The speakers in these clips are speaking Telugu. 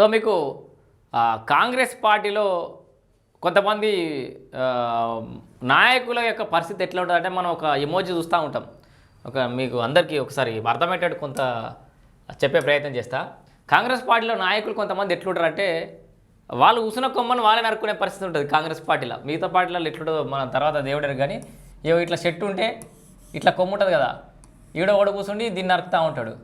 సో మీకు కాంగ్రెస్ పార్టీలో కొంతమంది నాయకుల యొక్క పరిస్థితి ఎట్లా ఉంటుందంటే మనం ఒక ఎమోజీ చూస్తూ ఉంటాం. ఒక మీకు అందరికీ ఒకసారి అర్థమయ్యేటట్టు కొంత చెప్పే ప్రయత్నం చేస్తా. కాంగ్రెస్ పార్టీలో నాయకులు కొంతమంది ఎట్లుంటారంటే వాళ్ళు ఉసిన కొమ్మని వాళ్ళే నరుకునే పరిస్థితి ఉంటుంది కాంగ్రెస్ పార్టీలో. మిగతా పార్టీలలో ఎట్లుంటుందో మన తర్వాత దేవుడరు కానీ ఏవో ఇట్లా చెట్టు ఉంటే ఇట్లా కొమ్ము ఉంటుంది కదా ఈడ ఓడ కూర్చుండి దీన్ని నరుకుతూ ఉంటాడు.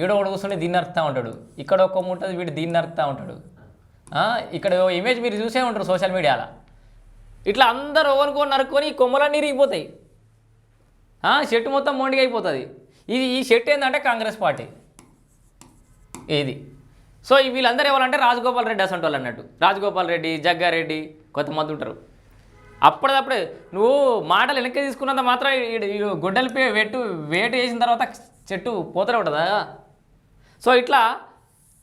ఈడో ఓడ కూర్చుంటే దీన్ని నరుకుతూ ఉంటాడు. ఇక్కడ ఒక ఉంటుంది వీడు దీన్ని నరుకుతూ ఉంటాడు. ఇక్కడ ఓ ఇమేజ్ మీరు చూసే ఉంటారు సోషల్ మీడియాలో ఇట్లా అందరు ఓనుకొని నరుక్కొని కొమ్మలన్నీ ఇరిగిపోతాయి. ఆ, చెట్టు మొత్తం మొండిగా అయిపోతుంది. ఇది ఈ చెట్టు ఏంటంటే కాంగ్రెస్ పార్టీ. ఏది? సో వీళ్ళందరూ ఎవరంటే రాజగోపాల్ రెడ్డి అసంటి వాళ్ళు అన్నట్టు. రాజగోపాల్ రెడ్డి జగ్గారెడ్డి కొంతమంది ఉంటారు. అప్పటిదప్పుడే నువ్వు మాటలు వెనక్కి తీసుకున్నంత మాత్రం గుడ్డలు ఈ పే వెట్టు వేటు వేసిన తర్వాత చెట్టు పోతలే ఉంటుందా? సో ఇట్లా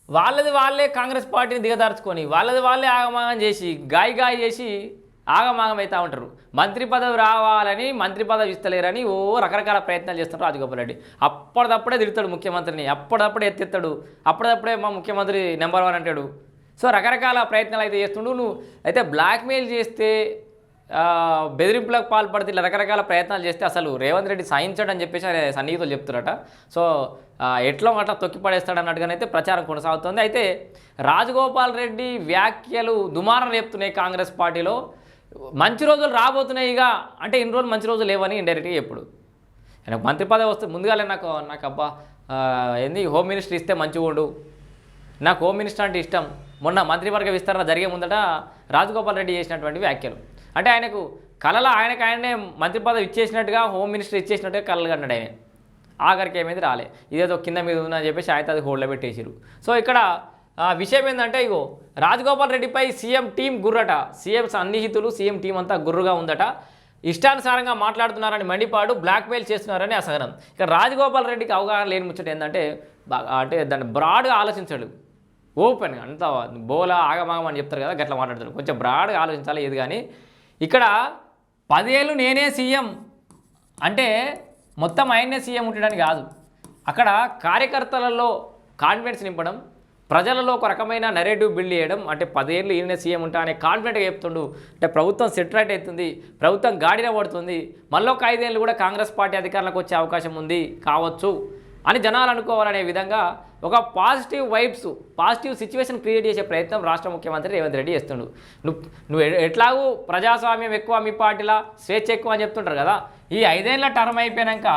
వాళ్ళది వాళ్ళే కాంగ్రెస్ పార్టీని దిగదార్చుకొని వాళ్ళది వాళ్ళే ఆగమాగం చేసి గాయ గాయ చేసి ఆగమాగం అవుతూ ఉంటారు. మంత్రి పదవి రావాలని మంత్రి పదవి ఇస్తలేరని ఓ రకరకాల ప్రయత్నాలు చేస్తారు రాజగోపాల్ రెడ్డి. అప్పటిదప్పుడే తిడతాడు ముఖ్యమంత్రిని అప్పటిదప్పుడే ఎత్తెత్తాడు అప్పటిదప్పుడే మా ముఖ్యమంత్రి నెంబర్ వన్ అంటాడు. సో రకరకాల ప్రయత్నాలు అయితే చేస్తుండు. నువ్వు అయితే బ్లాక్మెయిల్ చేస్తే బెదిరింపులకు పాల్పడితే ఇలా రకరకాల ప్రయత్నాలు చేస్తే అసలు రేవంత్ రెడ్డి సాయించాడు అని చెప్పేసి ఆయన సన్నిహితులు చెప్తారట సో ఎట్లా అట్లా తొక్కి పడేస్తాడన్నట్టుగానైతే ప్రచారం కొనసాగుతుంది. అయితే రాజగోపాల్ రెడ్డి వ్యాఖ్యలు దుమారం రేపుతున్నాయి కాంగ్రెస్ పార్టీలో. మంచి రోజులు రాబోతున్నాయి ఇక. అంటే ఇన్ని రోజులు మంచి రోజులు లేవని ఇండైరెక్ట్గా ఎప్పుడు? నాకు మంత్రి పదవి వస్తే ముందుగాలే నాకు నాకు అబ్బా ఏంది హోమ్ మినిస్టర్ ఇస్తే మంచిగా ఉండు. నాకు హోమ్ మినిస్టర్ అంటే ఇష్టం. మొన్న మంత్రివర్గ విస్తరణ జరిగే ముందట రాజగోపాల్ రెడ్డి చేసినటువంటి వ్యాఖ్యలు. అంటే ఆయనకు కళలో ఆయనకు ఆయనే మంత్రి పదవి ఇచ్చేసినట్టుగా హోమ్ మినిస్టర్ ఇచ్చేసినట్టుగా కళలు కన్నాడు ఆయన. ఆఖరికి ఏమైంది? రాలే. ఇదేదో కింద మీద ఉందని చెప్పేసి ఆయన అది హోల్డ్లో పెట్టేసారు సో ఇక్కడ విషయం ఏంటంటే ఇగో రాజగోపాల్ రెడ్డిపై సీఎం టీం గుర్రట. సీఎం సన్నిహితులు సీఎం టీం అంతా గుర్రుగా ఉందట. ఇష్టానుసారంగా మాట్లాడుతున్నారని మండిపాడు బ్లాక్మెయిల్ చేస్తున్నారని అసహనం. ఇక రాజగోపాల్ రెడ్డికి అవగాహన లేని ముచ్చట ఏంటంటే బాగా అంటే దాన్ని బ్రాడ్గా ఆలోచించాడు. ఓపెన్ అంత బోలా ఆగమాగం అని చెప్తారు కదా గట్లా మాట్లాడతాడు కొంచెం బ్రాడ్గా ఆలోచించాలి ఏది కానీ. ఇక్కడ పదేళ్ళు నేనే సీఎం అంటే మొత్తం ఆయన్నే సీఎం ఉండడానికి కాదు. అక్కడ కార్యకర్తలలో కాన్ఫిడెన్స్ నింపడం ప్రజలలో ఒక రకమైన నెరేటివ్ బిల్డ్ చేయడం అంటే పదేళ్ళు ఈయన సీఎం ఉంటా అనే కాన్ఫిడెంట్గా చెప్తుండు. అంటే ప్రభుత్వం సెటరైట్ అవుతుంది ప్రభుత్వం గాడిన పడుతుంది. మళ్ళీ ఒక ఐదేళ్ళు కూడా కాంగ్రెస్ పార్టీ అధికారంలోకి వచ్చే అవకాశం ఉంది కావచ్చు. అని జనాలు అనుకోవాలనే విధంగా ఒక positive vibes positive situation create చేసే ప్రయత్నం రాష్ట్ర ముఖ్యమంత్రి రేవంత్ రెడ్డి చేస్తుండు. నువ్వు నువ్వు ఎట్లాగూ ప్రజాస్వామ్యం ఎక్కువ మీ పార్టీలా స్వేచ్ఛ ఎక్కువ అని చెప్తుంటారు కదా. ఈ ఐదేళ్ళ టర్మ్ అయిపోయాక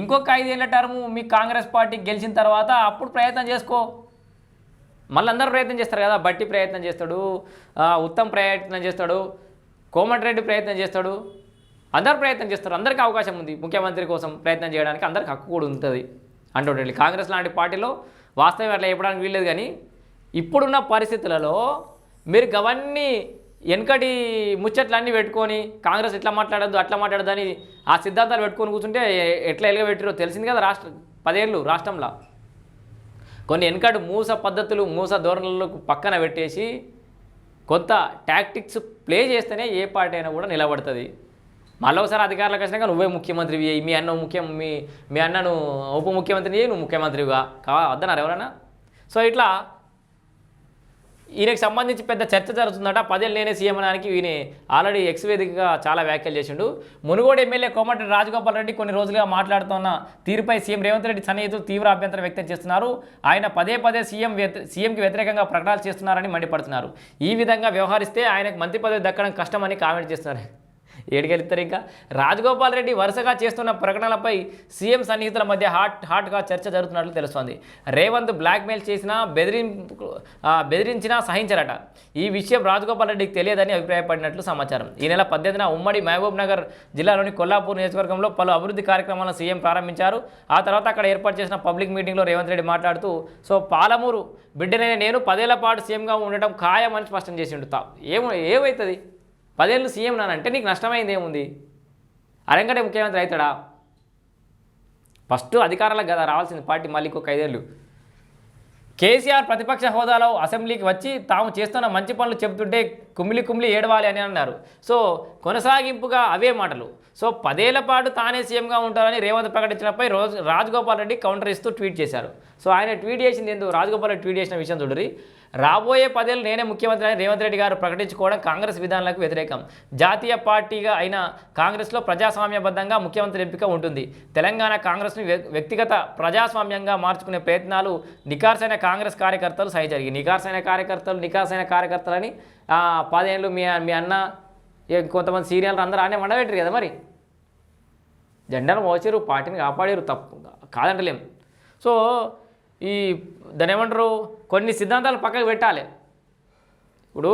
ఇంకొక ఐదేళ్ళ టర్మ్ మీ కాంగ్రెస్ పార్టీ గెలిచిన తర్వాత అప్పుడు ప్రయత్నం చేసుకో. మళ్ళీ అందరూ ప్రయత్నం చేస్తారు కదా. బట్టి ప్రయత్నం చేస్తాడు ఉత్తమ్ ప్రయత్నం చేస్తాడు కోమటిరెడ్డి ప్రయత్నం చేస్తాడు. అందరు ప్రయత్నం చేస్తారు. అందరికీ అవకాశం ఉంది ముఖ్యమంత్రి కోసం ప్రయత్నం చేయడానికి. అందరికి హక్కు కూడా ఉంటుంది. అంటుండీ కాంగ్రెస్ లాంటి పార్టీలో వాస్తవం అట్లా చెప్పడానికి వీల్లేదు కానీ ఇప్పుడున్న పరిస్థితులలో మీరు గవన్నీ వెనకటి ముచ్చట్లన్నీ పెట్టుకొని కాంగ్రెస్ ఇట్లా మాట్లాడద్దు అట్లా మాట్లాడద్దు అని ఆ సిద్ధాంతాలు పెట్టుకొని కూర్చుంటే ఎట్లా ఎలగబెట్టిరో తెలిసింది కదా రాష్ట్ర పదేళ్ళు రాష్ట్రంలో. కొన్ని వెనకటి మూస పద్ధతులు మూస ధోరణులకు పక్కన పెట్టేసి కొత్త టాక్టిక్స్ ప్లే చేస్తేనే ఏ పార్టీ అయినా కూడా నిలబడుతుంది. మళ్ళీ ఒకసారి అధికారులకు వచ్చినాక నువ్వే ముఖ్యమంత్రివి అయ్యి మీ అన్న ముఖ్యం మీ మీ అన్నను ఉప ముఖ్యమంత్రిని నువ్వు ముఖ్యమంత్రిగా కావా వద్దన్నారు ఎవరైనా సో ఇట్లా ఈయనకి సంబంధించి పెద్ద చర్చ జరుగుతుందట. పదేళ్ళు నేనే సీఎం అనడానికి ఈయన ఆల్రెడీ ఎక్స్ వేదికగా చాలా వ్యాఖ్యలు చేసిండు. మునుగోడు ఎమ్మెల్యే కోమటి రాజగోపాల్ రెడ్డి కొన్ని రోజులుగా మాట్లాడుతున్న తీరుపై సీఎం రేవంత్ రెడ్డి సన్నిహితులు తీవ్ర అభ్యంతరం వ్యక్తం చేస్తున్నారు. ఆయన పదే పదే సీఎం వ్యతి- సీఎంకి వ్యతిరేకంగా ప్రకటనలు చేస్తున్నారని మండిపడుతున్నారు. ఈ విధంగా వ్యవహరిస్తే ఆయనకు మంత్రి పదవి దక్కడం కష్టమని కామెంట్ చేస్తున్నారు. ఏడికెళ్తారు ఇంకా. రాజగోపాల్ రెడ్డి వరుసగా చేస్తున్న ప్రకటనలపై సీఎం సన్నిహితుల మధ్య హాట్ హాట్గా చర్చ జరుగుతున్నట్లు తెలుస్తోంది. రేవంత్ బ్లాక్మెయిల్ చేసినా బెదిరి బెదిరించినా సహించారట. ఈ విషయం రాజగోపాల్ రెడ్డికి తెలియదని అభిప్రాయపడినట్లు సమాచారం. ఈ నెల పద్దెనిమిదిన ఉమ్మడి మహబూబ్ నగర్ జిల్లాలోని కొల్లాపూర్ నియోజకవర్గంలో పలు అభివృద్ధి కార్యక్రమాలను సీఎం ప్రారంభించారు. ఆ తర్వాత అక్కడ ఏర్పాటు చేసిన పబ్లిక్ మీటింగ్లో రేవంత్ రెడ్డి మాట్లాడుతూ సో పాలమూరు బిడ్డనే నేను పదేళ్ళ పాటు సీఎంగా ఉండటం ఖాయమని స్పష్టం చేసిండు తా ఏమో ఏమవుతుంది పదేళ్ళు సీఎం నానంటే నీకు నష్టమైంది ఏముంది? అరంగడే ముఖ్యమంత్రి అవుతాడా? ఫస్ట్ అధికారాలకు కదా రావాల్సింది పార్టీ మళ్ళీ ఇంకొక ఐదేళ్ళు. కేసీఆర్ ప్రతిపక్ష హోదాలో అసెంబ్లీకి వచ్చి తాము చేస్తున్న మంచి పనులు చెబుతుంటే కుమిలి కుమిలి ఏడవాలి అని అన్నారు. సో కొనసాగింపుగా అవే మాటలు. సో పదేళ్ళ పాటు తానే సీఎంగా ఉంటారని రేవంత్ ప్రకటించినపై రోజు రాజగోపాల్ రెడ్డి కౌంటర్ ఇస్తూ ట్వీట్ చేశారు. సో ఆయన ట్వీట్ చేసింది ఎందుకు రాజగోపాల్ రెడ్డి ట్వీట్ చేసిన విషయం చూడరి రాబోయే పదేళ్ళు నేనే ముఖ్యమంత్రి అని రేవంత్ రెడ్డి గారు ప్రకటించుకోవడం కాంగ్రెస్ విధానాలకు వ్యతిరేకం. జాతీయ పార్టీగా అయిన కాంగ్రెస్లో ప్రజాస్వామ్యబద్ధంగా ముఖ్యమంత్రి ఎంపిక ఉంటుంది. తెలంగాణ కాంగ్రెస్ను వ్య- వ్యక్తిగత ప్రజాస్వామ్యంగా మార్చుకునే ప్రయత్నాలు నికార్సైన కాంగ్రెస్ కార్యకర్తలు సహించారు నికార్సైన కార్యకర్తలు నికార్సైన కార్యకర్తలని పదేళ్ళు మీ మీ అన్న ఏ కొంతమంది సీరియల్ అందరూ ఆనే మండబెట్టరు కదా మరి? జెండాను మోసారు పార్టీని కాపాడారు తప్పు కాదంటలేం. సో ఈ దాని ఏమంటారు? కొన్ని సిద్ధాంతాలు పక్కకు పెట్టాలి. ఇప్పుడు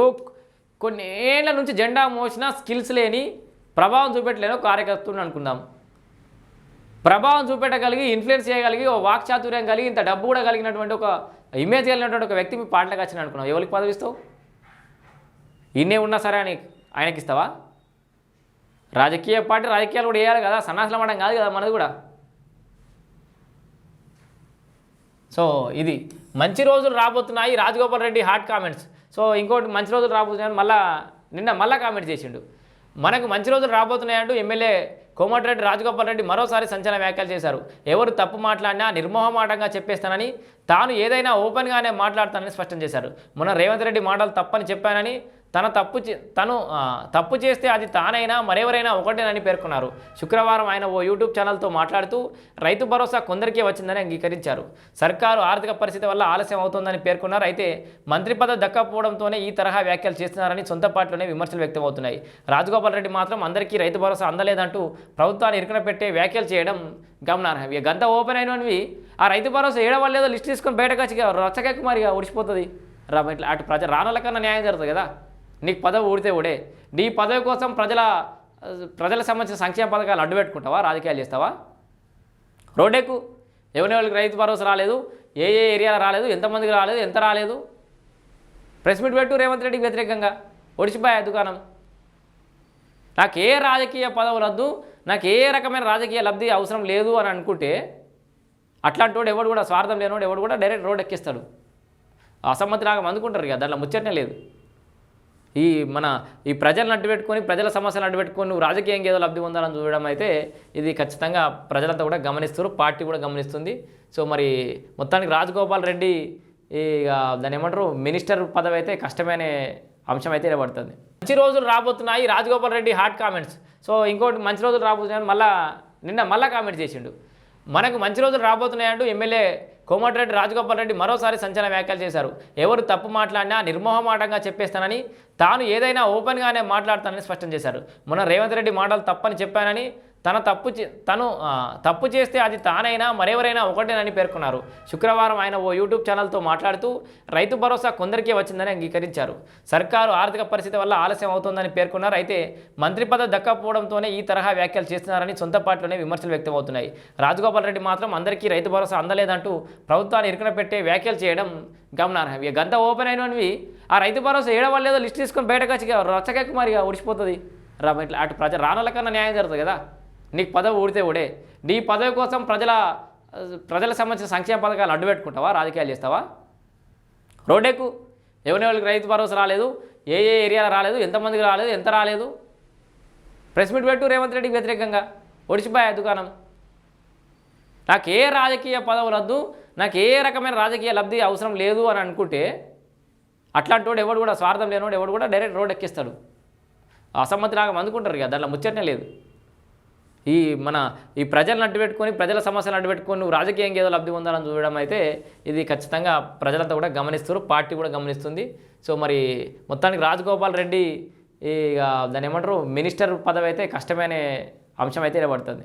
కొన్ని ఏళ్ళ నుంచి జెండా మోసిన స్కిల్స్ లేని ప్రభావం చూపెట్టలేని కార్యకర్తలు అనుకుందాం. ప్రభావం చూపెట్టగలిగి ఇన్ఫ్లుయెన్స్ చేయగలిగి ఓ వాక్చాతుర్యం కలిగి ఇంత డబ్బు కూడా కలిగినటువంటి ఒక ఇమేజ్ కలిగినటువంటి ఒక వ్యక్తి మీ పాటలకు వచ్చిన అనుకున్నావు. ఎవరికి పదవిస్తావు? ఇన్నే ఉన్నా సరే అని ఆయనకి ఇస్తావా? రాజకీయ పార్టీ రాజకీయాలు కూడా వేయాలి కదా. సన్నాసలం అవ్వడం కాదు కదా మనది కూడా. సో ఇది మంచి రోజులు రాబోతున్నాయి. Rajagopal Reddy hot comments. So ఇంకోటి మంచి రోజులు రాబోతున్నాయని మళ్ళా నిన్న మళ్ళా కామెంట్ చేసిండు. మనకు మంచి రోజులు రాబోతున్నాయంటూ ఎమ్మెల్యే కోమటిరెడ్డి రాజగోపాల్ రెడ్డి మరోసారి సంచలన వ్యాఖ్యలు చేశారు. ఎవరు తప్పు మాట్లాడినా నిర్మోహమాటంగా చెప్పేస్తానని తాను ఏదైనా ఓపెన్గానే మాట్లాడతానని స్పష్టం చేశారు. మొన్న రేవంత్ రెడ్డి మాటలు తప్పని చెప్పానని తన తప్పు చే- తను తప్పు చేస్తే అది తానైనా మరెవరైనా ఒకటేనని పేర్కొన్నారు. శుక్రవారం ఆయన ఓ యూట్యూబ్ ఛానల్తో మాట్లాడుతూ రైతు భరోసా కొందరికే వచ్చిందని అంగీకరించారు. సర్కారు ఆర్థిక పరిస్థితి వల్ల ఆలస్యం అవుతోందని పేర్కొన్నారు. అయితే మంత్రి పదవి దక్కపోవడంతోనే ఈ తరహా వ్యాఖ్యలు చేస్తున్నారని సొంత పార్టీలోనే విమర్శలు వ్యక్తమవుతున్నాయి. రాజగోపాల్ రెడ్డి మాత్రం అందరికీ రైతు భరోసా అందలేదంటూ ప్రభుత్వాన్ని ఇరుకున పెట్టే వ్యాఖ్యలు చేయడం గమనార్హం. ఇక గంత ఓపెన్ అయినవి ఆ రైతు భరోసా ఏడవ లేదో లిస్ట్ తీసుకొని బయటకు వచ్చి ఇక ఇక ఉడిచిపోతుంది రా ఇట్లా అటు ప్రజ రానుల కన్నా న్యాయం జరుగుతుంది కదా. నీకు పదవి ఊడితే ఊడే. నీ పదవి కోసం ప్రజల ప్రజలకు సంబంధించిన సంక్షేమ పథకాలు అడ్డు పెట్టుకుంటావా? రాజకీయాలు చేస్తావా? రోడ్డెక్కు. ఎవరెవరికి రైతు భరోసా రాలేదు ఏ ఏ ఏరియాలో రాలేదు ఎంతమందికి రాలేదు ఎంత రాలేదు? ప్రెస్ మీట్ పెట్టు రేవంత్ రెడ్డికి వ్యతిరేకంగా. ఒడిచిపోయా దుకాణం. నాకు ఏ రాజకీయ పదవులద్దు నాకు ఏ రకమైన రాజకీయ లబ్ధి అవసరం లేదు అని అనుకుంటే అట్లాంటి వాడు ఎవడు కూడా స్వార్థం లేనివాడు ఎవడు కూడా డైరెక్ట్ రోడ్ ఎక్కిస్తాడు. అసమ్మతి లాగా అందుకుంటారు కదా దాంట్లో ముచ్చటనే లేదు. ఈ మన ఈ ప్రజలను అడ్డుపెట్టుకొని ప్రజల సమస్యలు అడ్డుపెట్టుకొని నువ్వు రాజకీయంగా ఏదో లబ్ధి పొందాలని చూడడం అయితే ఇది ఖచ్చితంగా ప్రజలంతా కూడా గమనిస్తారు పార్టీ కూడా గమనిస్తుంది. సో మరి మొత్తానికి రాజగోపాల్ రెడ్డి ఈ ఇక దాని ఏమంటారు మినిస్టర్ పదవి అయితే కష్టమైన అంశం అయితే పడుతుంది మంచి రోజులు రాబోతున్నాయి Rajagopal Reddy hot comments. So ఇంకోటి మంచి రోజులు రాబోతున్నాయని మళ్ళా నిన్న మళ్ళా కామెంట్ చేసిండు. మనకు మంచి రోజులు రాబోతున్నాయంటూ ఎమ్మెల్యే కోమటిరెడ్డి రాజగోపాల్ రెడ్డి మరోసారి సంచలన వ్యాఖ్యలు చేశారు. ఎవరు తప్పు మాట్లాడినా నిర్మోహమాటంగా చెప్పేస్తానని తాను ఏదైనా ఓపెన్గానే మాట్లాడతానని స్పష్టం చేశారు. మొన్న రేవంత్ రెడ్డి మాటలు తప్పని చెప్పానని తన తప్పు చే- తను తప్పు చేస్తే అది తానైనా మరెవరైనా ఒకటేనని పేర్కొన్నారు. శుక్రవారం ఆయన ఓ యూట్యూబ్ ఛానల్తో మాట్లాడుతూ రైతు భరోసా కొందరికే వచ్చిందని అంగీకరించారు. సర్కారు ఆర్థిక పరిస్థితి వల్ల ఆలస్యం అవుతోందని పేర్కొన్నారు. అయితే మంత్రి పదవి దక్కపోవడంతోనే ఈ తరహా వ్యాఖ్యలు చేస్తున్నారని సొంత పార్టీలోనే విమర్శలు వ్యక్తమవుతున్నాయి. రాజగోపాల్ రెడ్డి మాత్రం అందరికీ రైతు భరోసా అందలేదంటూ ప్రభుత్వాన్ని ఇరుకున పెట్టే వ్యాఖ్యలు చేయడం గమనార్హం. ఇక గంత ఓపెన్ అయినవి ఆ రైతు భరోసా ఏడవ లేదో లిస్ట్ తీసుకొని బయటకు వచ్చి ఇక రచ్చకెక్కు ఇక ఉడిచిపోతుంది రా ఇట్లా అటు ప్రజ రానుల కన్నా న్యాయం జరుగుతుంది కదా. నీకు పదవి ఊడితే ఊడే. నీ పదవి కోసం ప్రజల ప్రజలకు సంబంధించిన సంక్షేమ పథకాలు అడ్డు పెట్టుకుంటావా? రాజకీయాలు చేస్తావా? రోడ్డెక్కు. ఎవరెవరికి రైతు భరోసా రాలేదు ఏ ఏ ఏరియాలో రాలేదు ఎంతమందికి రాలేదు ఎంత రాలేదు? ప్రెస్ మీట్ పెట్టు రేవంత్ రెడ్డికి వ్యతిరేకంగా. ఒడిచిపోయా దుకాణం. నాకు ఏ రాజకీయ పదవి రద్దు నాకు ఏ రకమైన రాజకీయ లబ్ధి అవసరం లేదు అని అనుకుంటే అట్లాంటి వాడు ఎవడు కూడా స్వార్థం లేనివాడు ఎవడు కూడా డైరెక్ట్ రోడ్ ఎక్కిస్తాడు. అసమ్మతి లాగా అందుకుంటారు కదా దాంట్లో ముచ్చటనే లేదు. ఈ మన ఈ ప్రజలను అడ్డుపెట్టుకొని ప్రజల సమస్యలు అడ్డుపెట్టుకొని నువ్వు రాజకీయంగా ఏదో లబ్ధి పొందాలని చూడడం అయితే ఇది ఖచ్చితంగా ప్రజలంతా కూడా గమనిస్తారు పార్టీ కూడా గమనిస్తుంది. సో మరి మొత్తానికి రాజగోపాల్ రెడ్డి ఇక దాని ఏమంటారు మినిస్టర్ పదవి అయితే కష్టమైన అంశం అయితే పడుతుంది